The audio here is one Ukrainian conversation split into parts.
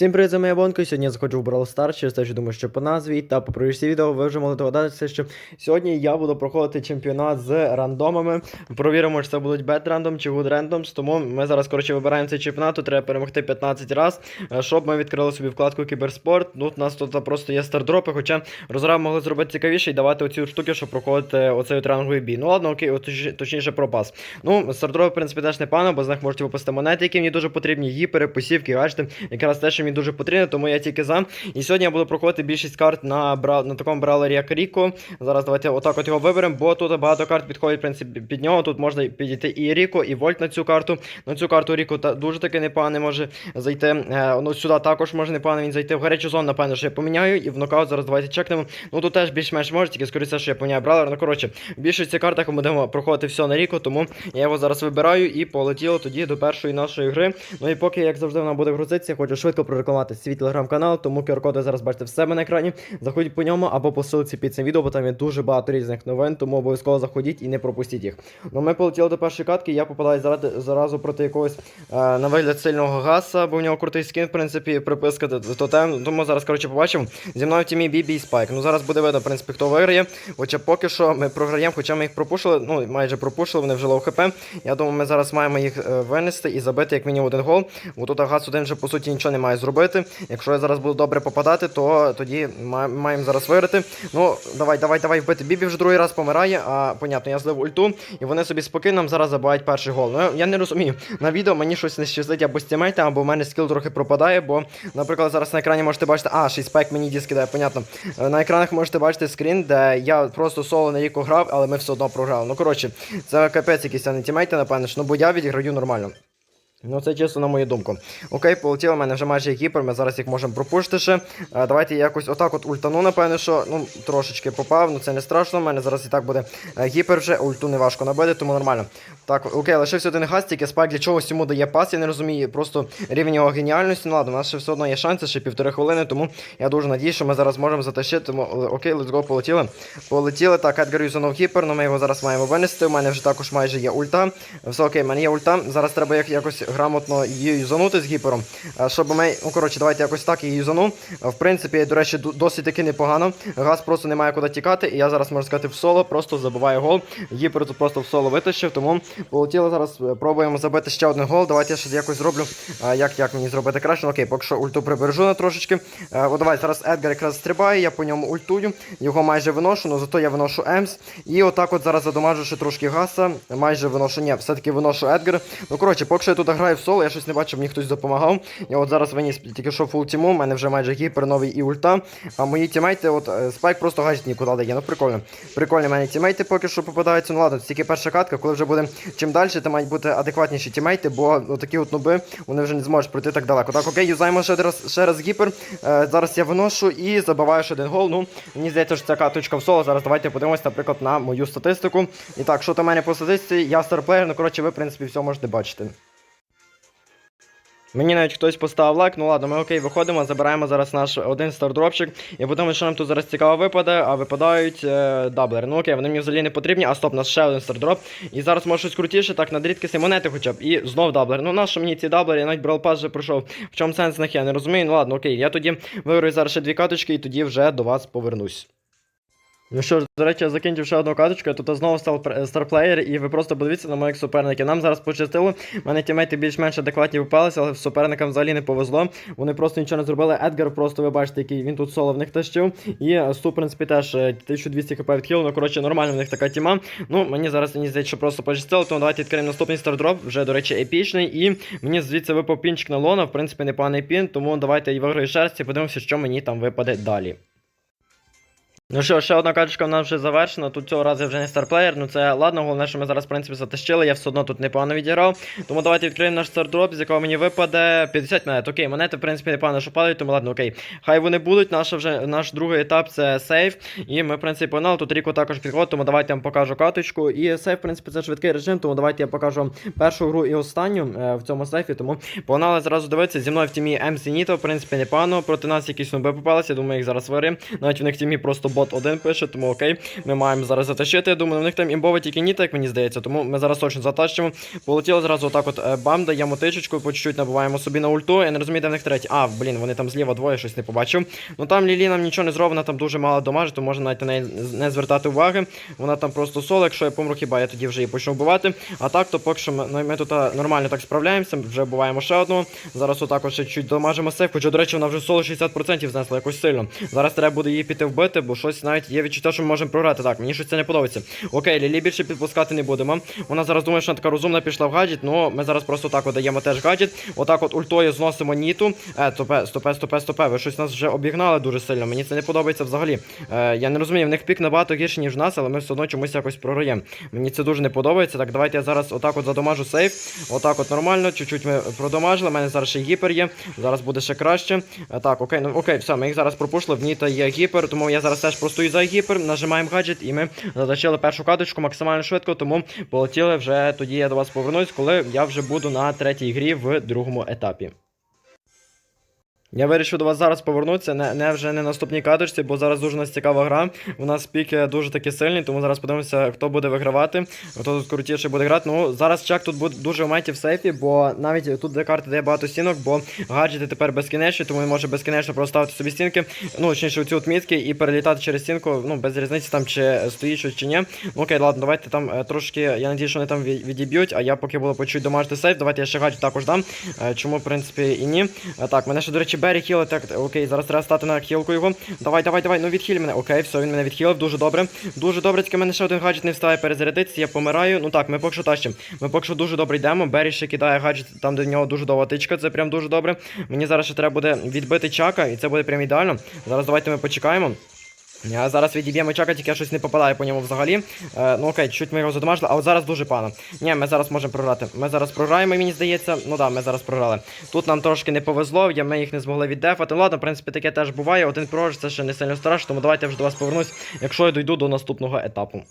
Всім привіт, моя Бонко. Сьогодні я заходжу в Brawl Stars, через те, що думаю, що по назві та по провірці відео ви вже могли догадатися, що сьогодні я буду проходити чемпіонат з рандомами. Провіримо, чи це будуть bad random чи good randoms. Тому ми зараз коротше вибираємо цей чемпіонат. Тут треба перемогти 15 разів, щоб ми відкрили собі вкладку кіберспорт. Ну, у нас тут просто є стардропи, хоча розрав могли зробити цікавіше і давати оці штуки, щоб проходити оцей от ранговий бій. Ну ладно, окей, точніше пропас. Ну, стардропи, в принципі, теж непогано, бо з них можете випустити монети, які мені дуже потрібні, гіпери, посівки, гаджети. Якраз те, що мені дуже потрібно, тому я тільки за. І сьогодні я буду проходити більшість карт на, бра... на такому браулері, як Ріко. Зараз давайте отак от його виберемо, бо тут багато карт підходить, в принципі, під нього. Тут можна підійти і Ріко, і Вольт на цю карту. На цю карту Ріко та дуже таки непогано може зайти. Е, ну, сюди також може непогано він зайти. В гарячу зону, напевно, що я поміняю. І в нокаут зараз давайте чекнемо. Ну тут теж більш-менш може, тільки скоріше, що я поміняю браулер. Ну коротше, в більшості картах ми будемо проходити все на Ріко, тому я його зараз вибираю і полетіло тоді до першої нашої гри. Ну і поки, як завжди, вона буде грузитися, хочу швидко прорекламувати свій телеграм-канал, тому QR-код ви зараз бачите в себе на екрані. Заходіть по ньому або по ссылці під цим відео, бо там є дуже багато різних новин, тому обов'язково заходіть і не пропустіть їх. Ну ми полетіли до першої катки, я попадаю заради, заразу проти якогось е, на вигляд сильного гаса, бо в нього крутий скін, в принципі, приписка тотем. Тому зараз, коротше, побачимо. Зі мною в тімі Бібі і Спайк. Ну зараз буде видно, в принципі, хто виграє. Хоча поки що ми програємо, хоча ми їх пропушили, ну майже пропушили, вони вже лоу хп. Я думаю, ми зараз маємо їх е, винести і забити як мінімум один гол. Бо тут газ один вже по суті нічого не має зробити. Якщо я зараз буду добре попадати, то тоді маємо зараз виграти. Ну, давай, давай, давай вбити. Бібі вже другий раз помирає, а понятно, я злив ульту, і вони собі спокійно зараз забувають перший гол. Ну я не розумію. На відео мені щось не щастить або з тімейта, або в мене скіл трохи пропадає, бо, наприклад, зараз на екрані можете бачити, а, 6 спайк мені диск кидає, понятно. Е, На екранах можете бачити скрін, де я просто соло на ріку грав, але ми все одно програли. Ну коротше, це капець якийсь а не тімейти, напевно, ну бо я відіграю нормально. Ну, це чисто на мою думку. Окей, полетіло, в мене вже майже гіпер, ми зараз їх можемо пропушити ще. А, давайте я якось отак от ультану, напевно, що ну, трошечки попав, ну це не страшно. У мене зараз і так буде е, гіпер вже, ульту не важко набити, тому нормально. Так, окей, лишився один газ, тільки спайк для чогось йому дає пас, я не розумію, просто рівень його геніальності. Ну ладно, у нас ще все одно є шанси, ще півтори хвилини, тому я дуже надію, що ми зараз можемо затащити. Тому, е, окей, let's go, полетіли. Полетіли, так, Едгар юзанув гіпер, ну ми його зараз маємо винести. У мене вже також майже є ульта. Все окей, в мене є ульта. Зараз треба як- якось грамотно її юзанути з гіпером. е, Щоб ми. Ну коротше, давайте якось так її юзану. В принципі, до речі, досить таки непогано. Газ просто не має куди тікати, і я зараз можу сказати в соло, просто забиваю гол. Гіпер тут просто в соло витащив, тому полетіло зараз. е, Пробуємо забити ще один гол. Давайте я щось якось зроблю. е, Як, як мені зробити краще? Ну, окей, поки що ульту прибережу на трошечки. О, давай, зараз Едгар якраз стрибає, я по ньому ультую, його майже виношу, але зато я виношу Емс. І отак от зараз задомажу ще трошки гаса. Майже виношу, ні, все-таки виношу Едгар. Ну коротше, поки що я тут граю в соло, я щось не бачу, мені хтось допомагав. Я от зараз виніс тільки що фул тіму, у мене вже майже гіпер новий і ульта. А мої тімейти, от е, спайк просто гаджет нікуди дає. Ну прикольно. Прикольні мене тімейти поки що попадаються. Ну ладно, це тільки перша катка, коли вже буде чим далі, то мають бути адекватніші тімейти, бо ну, такі от нуби, вони вже не зможуть пройти так далеко. Так, окей, юзаємо ще раз, ще раз гіпер. Е, зараз я виношу і забиваю ще один гол. Ну, мені здається, що це каточка в соло. Зараз давайте подивимось, наприклад, на мою статистику. І так, що там мене по статистиці, я старплеєр, ну коротше, ви, в принципі, все можете бачити. Мені навіть хтось поставив лайк, ну ладно, ми окей, виходимо, забираємо зараз наш один стардропчик. І подумаємо, що нам тут зараз цікаво випаде, а випадають е, даблери. Ну окей, вони мені взагалі не потрібні, а стоп, у нас ще один стардроп. І зараз може щось крутіше, так, на рідкісні монети хоча б. І знов даблер. Ну нащо мені ці даблери, я навіть Brawl Pass вже пройшов. В чому сенс них я не розумію. Ну ладно, окей, я тоді виграю зараз ще дві каточки і тоді вже до вас повернусь. Ну що ж, до речі, я закінчив ще одну каточку, тут знову став старплеєр, і ви просто подивіться на моїх суперників. Нам зараз пощастило, мене тімейти більш-менш адекватні випалися, але суперникам взагалі не повезло. Вони просто нічого не зробили. Едгар просто ви бачите, який він тут соло в них тащив. І е, Сту, в принципі, теж е, 1200 хп відхил, ну коротше, нормально в них така тіма. Ну, мені зараз мені здається, що просто пощастило, тому давайте відкриємо наступний стардроп, вже, до речі, епічний. І мені звідси випав пінчик на лона, в принципі, непоганий пін, тому давайте і виграю шерсті, подивимося, що мені там випаде далі. Ну що, ще одна качка в нас вже завершена. Тут цього разу вже не старплеєр. Ну це ладно, головне, що ми зараз, в принципі, затащили. Я все одно тут непогано відіграв. Тому давайте відкриємо наш стардроп, з якого мені випаде 50 монет. Окей, монети, в принципі, непогано, що падають, тому ладно, окей. Хай вони будуть. Наш вже наш другий етап це сейф. І ми, в принципі, погнали. Тут Ріко також підходить, тому давайте я вам покажу каточку. І сейф, в принципі, це швидкий режим, тому давайте я покажу першу гру і останню е, в цьому сейфі. Тому погнали зразу дивитися. Зі мною в тімі МС Ніто, в принципі, непогано. Проти нас якісь ноби попалися. Думаю, їх зараз вирим. Навіть в них тімі просто бот один пише, тому окей, ми маємо зараз затащити. Я думаю, у них там імбове тільки ніта, як мені здається, тому ми зараз точно затащимо. Полетіли зразу отак от е, бам, даємо тичечку, по чуть-чуть набиваємо собі на ульту. Я не розумію, де в них третій. А, блін, вони там зліва двоє, щось не побачив. Ну там Лілі нам нічого не зроблена, там дуже мало дамажу, то можна навіть на неї не звертати уваги. Вона там просто соло, якщо я помру, хіба я тоді вже її почну вбивати. А так, то поки що ми, ну, ми тут нормально так справляємося, вже вбиваємо ще одного. Зараз отак от ще чуть дамажимо сейф, хоча, до речі, вона вже соло 60% знесла якось сильно. Зараз треба буде її піти вбити, бо щось навіть є відчуття, що ми можемо програти. Так, мені щось це не подобається. Окей, Лілі більше підпускати не будемо. Вона зараз думає, що вона така розумна пішла в гаджет, ну ми зараз просто так от даємо теж гаджет. Отак от ультою зносимо ніту. Е, стопе, стопе, стопе, стопе. Ви щось нас вже обігнали дуже сильно. Мені це не подобається взагалі. Е, я не розумію, в них пік набагато гірше, ніж в нас, але ми все одно чомусь якось програємо. Мені це дуже не подобається. Так, давайте я зараз отак от задомажу сейф. Отак от нормально. Чуть-чуть ми продомажили. У мене зараз ще гіпер є. Зараз буде ще краще. Е, так, окей, ну окей, все, ми їх зараз пропушили. В Ніта є гіпер, тому я зараз теж простою із гіпер. Нажимаємо гаджет і ми затащили першу каточку максимально швидко, тому полетіли вже тоді я до вас повернусь, коли я вже буду на третій грі в другому етапі. Я вирішив до вас зараз повернутися, не, не вже не наступній каточці, бо зараз дуже нас цікава гра. У нас піки дуже такі сильні, тому зараз подивимося, хто буде вигравати, хто тут крутіше буде грати. Ну, зараз чек тут буде дуже в меті в сейфі, бо навіть тут де карти дає багато стінок, бо гаджети тепер безкінечні, тому він може безкінечно просто ставити собі стінки, ну, точніше, оці от мітки і перелітати через стінку, ну, без різниці там чи стоїть щось чи ні. Ну окей, ладно, давайте там е, трошки, я надію, що вони там відіб'ють, а я поки буду почуть домажити сейф, давайте я ще гаджет також дам. Е, Чому, в принципі, і ні. Е, Так, мене ще, до речі, Беррі хіли, так, окей, зараз треба стати на хілку його. Давай, давай, давай, ну відхіль мене. Окей, все, він мене відхилив, дуже добре. Дуже добре, тільки мене ще один гаджет не встає перезарядитися, я помираю. Ну так, ми поки що тащимо. Ми поки що дуже добре йдемо. Бері ще кидає гаджет, там в нього дуже довга тичка, це прям дуже добре. Мені зараз ще треба буде відбити чака, і це буде прям ідеально. Зараз давайте ми почекаємо. А зараз відіб'ємо чака, тільки я щось не попадає по ньому взагалі. Е, ну окей, чуть ми його задомажили, а от зараз дуже пана. Ні, ми зараз можемо програти. Ми зараз програємо, мені здається. Ну да, ми зараз програли. Тут нам трошки не повезло, я, ми їх не змогли віддефати. Ладно, в принципі, таке теж буває. Один програш, це ще не сильно страшно, тому давайте я вже до вас повернусь, якщо я дойду до наступного етапу.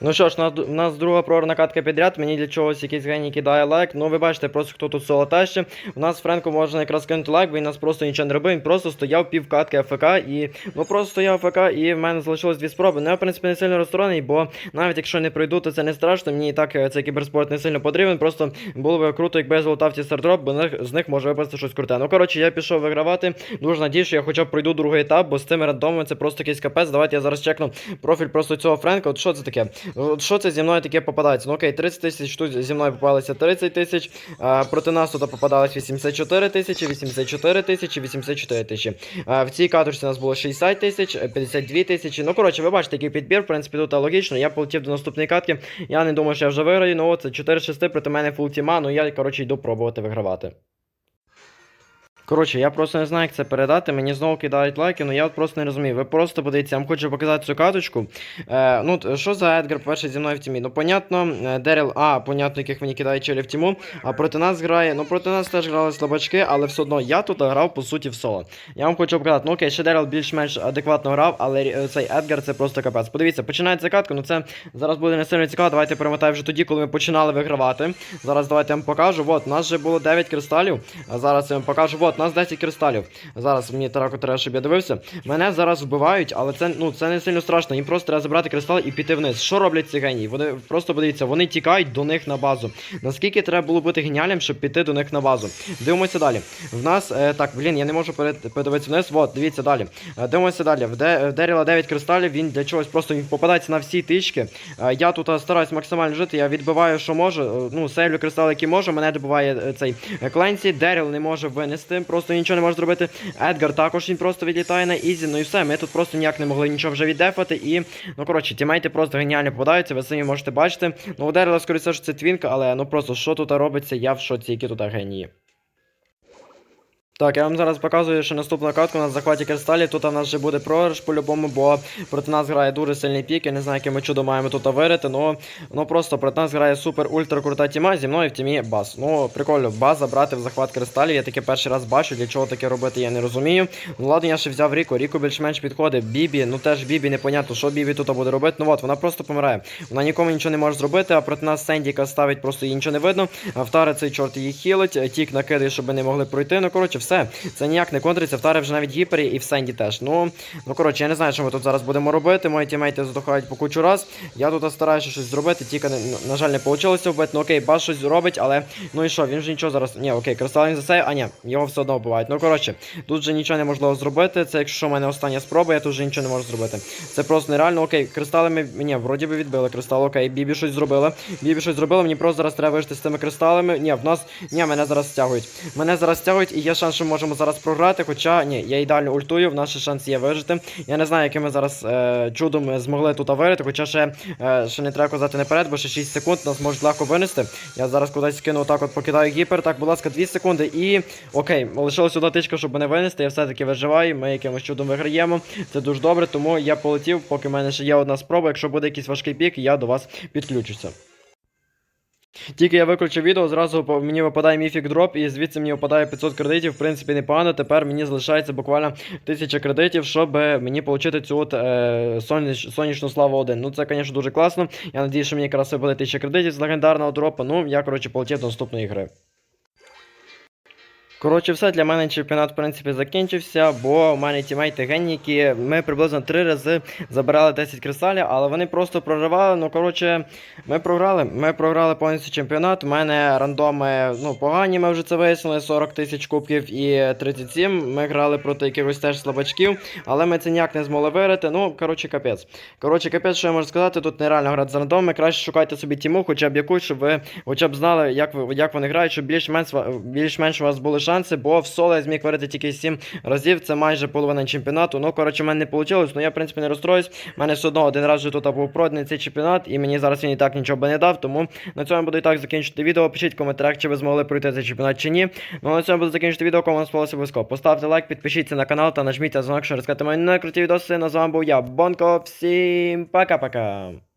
Ну що ж, у нас, друга програна катка підряд, мені для чогось якийсь геній кидає лайк. Ну ви бачите, просто хто тут соло тащить. У нас Френку можна якраз кинути лайк, він нас просто нічого не робив, він просто стояв пів катки АФК і. Ну просто стояв АФК і в мене залишилось дві спроби. Ну я в принципі не сильно розстроєний, бо навіть якщо не пройду, то це не страшно. Мені і так е, цей кіберспорт не сильно потрібен. Просто було б круто, якби я золотав ці стардроп, бо з них може випасти щось круте. Ну коротше, я пішов вигравати. Дуже надію, що я хоча б пройду другий етап, бо з цими рандомами це просто якийсь капець. Давайте я зараз чекну профіль просто цього Френка. От що це таке? Що це зі мною таке попадається? Ну окей, 30 тисяч тут зі мною попалися 30 тисяч. Проти нас тут попадалось 84 тисячі, 84 тисячі, 84 тисячі. В цій катушці у нас було 60 тисяч, 52 тисячі. Ну коротше, ви бачите, який підбір, в принципі, тут логічно. Я полетів до наступної катки. Я не думаю, що я вже виграю. Ну от 4-6 проти мене фул тіма, ну я, коротше, йду пробувати вигравати. Коротше, я просто не знаю, як це передати. Мені знову кидають лайки, ну я от просто не розумію. Ви просто подивіться, я вам хочу показати цю каточку. Е, ну, що за Едгар, перший зі мною в тімі? Ну, понятно, е, Деріл, а, понятно, яких мені кидають челі в тіму. А проти нас грає. Ну, проти нас теж грали слабачки, але все одно я тут грав по суті в соло. Я вам хочу показати, ну окей, ще Деріл більш-менш адекватно грав, але цей Едгар це просто капець. Подивіться, починається катка, ну це зараз буде не сильно цікаво. Давайте перемотаємо вже тоді, коли ми починали вигравати. Зараз давайте я вам покажу. От, у нас вже було 9 кристалів. А зараз я вам покажу. От, у нас 10 кристалів. Зараз мені тараку треба, щоб я дивився. Мене зараз вбивають, але це, ну, це не сильно страшно. Їм просто треба забрати кристал і піти вниз. Що роблять ці генії? Вони просто подивіться, вони тікають до них на базу. Наскільки треба було бути геніальним, щоб піти до них на базу? Дивимося далі. В нас е, так, блін, я не можу подивитися вниз. От, дивіться далі. Е, дивимося далі. В, де, в Деріла 9 кристалів, він для чогось просто він попадається на всі тички. Е, я тут е, стараюсь максимально жити, я відбиваю, що можу. Е, ну, сейвлю кристал, який можу. Мене добиває е, цей Кленсі. Деріл не може винести, просто нічого не може зробити. Едгар також він просто відлітає на ізі. Ну і все. Ми тут просто ніяк не могли нічого вже віддефати. І, ну коротше, тімейти просто геніально попадаються, ви самі можете бачити. Ну, у Деріла, скоріше, що це твінка, але ну просто що тут робиться, я в шоці, які тут генії. Так, я вам зараз показую, що наступна катка у нас в захваті кристалів. Тут у нас вже буде програш по-любому, бо проти нас грає дуже сильний пік. Я не знаю, яким ми чудом маємо тут вирити, но ну просто проти нас грає супер ультра крута тіма. Зі мною в тімі бас. Ну, прикольно, база брати в захват кристалів. Я таке перший раз бачу, для чого таке робити, я не розумію. Ну ладно, я ще взяв Ріку. Ріку більш-менш підходить. Бібі, ну теж Бібі непонятно, що Бібі тут буде робити. Ну от, вона просто помирає. Вона нікому нічого не може зробити, а проти нас Сендіка ставить, просто їй нічого не видно. А втара цей чорт її хілить, тік накидає, щоб не могли пройти. Ну коротше, все. Це ніяк не контриться, вдарив вже навіть гіпері і в Сенді теж. Ну, ну коротше, я не знаю, що ми тут зараз будемо робити. Мої тімейти здохають по кучу раз. Я тут стараюся щось зробити, тільки, на, на жаль, не вийшло вбити. Ну окей, бас щось робить, але ну і що, він вже нічого зараз. Ні, окей, кристал він засеє, а ні, його все одно вбивають. Ну коротше, тут вже нічого неможливо зробити. Це якщо в мене остання спроба, я тут вже нічого не можу зробити. Це просто нереально. Окей, кристали ми. Ні, вроді би відбили кристал, окей, Бібі щось зробила. Бібі щось зробила, мені просто зараз треба вижити з цими кристалами. Ні, в нас. Ні, мене зараз стягують. Мене зараз стягують, і є шанс, що ми можемо зараз програти. Хоча ні, я ідеально ультую, в нас ще шанс є вижити. Я не знаю, яким ми зараз е, чудом змогли тут вирити, хоча ще, е, ще не треба казати наперед, бо ще 6 секунд нас можуть легко винести. Я зараз кудись скину отак от покидаю гіпер. Так, будь ласка, 2 секунди. І окей, лишилась одна тичка, щоб не винести. Я все-таки виживаю. Ми якимось чудом виграємо. Це дуже добре, тому я полетів, поки в мене ще є одна спроба. Якщо буде якийсь важкий пік, я до вас підключуся. Тільки я виключив відео, зразу мені випадає міфік дроп, і звідси мені випадає 500 кредитів. В принципі, непогано. Тепер мені залишається буквально 1000 кредитів, щоб е, мені отримати цю от е, соняч, сонячну славу 1. Ну це, звісно, дуже класно. Я надію, що мені якраз випаде 1000 кредитів з легендарного дропа. Ну, я, коротше, полетів до наступної гри. Коротше, все для мене чемпіонат в принципі закінчився, бо у мене тімейти геніки. Ми приблизно три рази забирали 10 кристалів, але вони просто проривали. Ну коротше, ми програли. Ми програли повністю чемпіонат. У мене рандоми ну, погані, ми вже це вияснили. 40 тисяч кубків і 37. Ми грали проти якихось теж слабачків, але ми це ніяк не змогли виграти. Ну, коротше, капець. Коротше, капець, що я можу сказати, тут нереально грати з рандомами. Краще шукайте собі тіму, хоча б якусь, щоб ви хоча б знали, як ви як вони грають, щоб більш-менш більш-менш у вас були шанси, бо в соло я зміг виграти тільки 7 разів. Це майже половина чемпіонату. Ну, коротше, в мене не вийшло, ну я в принципі не розстроюсь. У мене все одно один раз вже тут був проданий цей чемпіонат, і мені зараз він і так нічого би не дав. Тому на цьому буду і так закінчити відео. Пишіть в коментарях, чи ви змогли пройти цей чемпіонат чи ні. Ну на цьому буду закінчити відео, кому вам сподобалося обов'язково. Поставте лайк, підпишіться на канал та нажміть на дзвонок, щоб розказати мої найкруті відоси. На з вами був я, Бонко. Всім пока-пока.